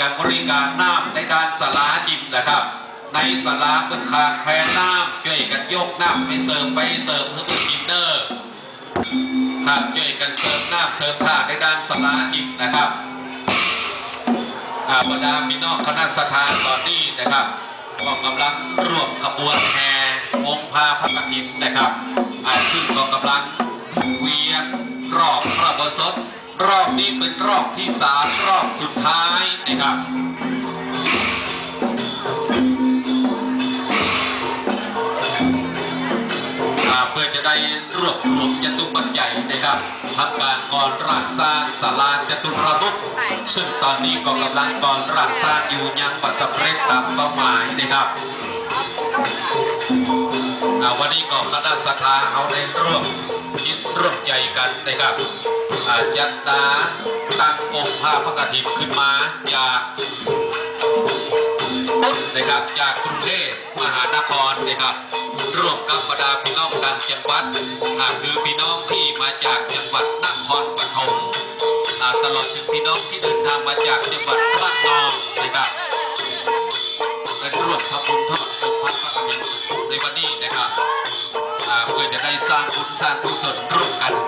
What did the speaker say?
การบริการน้ำในด้านสลาจิมนะครับ ในสลาเป็นขาดแคลนน้ำช่วยกันยกน้ำไปเสริมไปเสริมให้เป็นกินเนอร์ครับช่วยกันเสริมน้ำเสริมท่าในด้านสลาจิมนะครับอาบดาพี่น้องคณะสถานตอนนี้นะครับก็กำลังรวบขบวนแห่องพาพระกฐินนะครับอาซึ่งก็กำลังเวียนรอบพระบสด รอบนี้เป็นรอบที่สามรอบสุดท้ายนะครับเพื่อจะได้รวบรวมจตุปัจจัยนะครับทำการก่อนร่างสร้างศาลาจตุรมุขซึ่งตอนนี้ก็กำลังก่อนร่างสร้างอยู่ยังบัสำเร็จตามเป้าหมายนะครับวันนี้ก็คณะสัทธาเขาได้ร่วมคิดร่วมใจกันนะครับ อ่าจัดดาตั้งองค์พระพระกฐินขึ้นมาจากนะครับจากกรุงเทพมหานครนะครับร่วมกับบรรดาพี่น้องต่างจังหวัดอาคือพี่น้องที่มาจากจังหวัดนครปฐมอาตลอดถึงพี่น้องที่เดินทางมาจากจังหวัดระนองนะครับได้ร่วมทำบุญทอดองค์พระพระกฐินในวันนี้นะครับเพื่อจะได้สร้างบุญสร้างกุศลร่วมกัน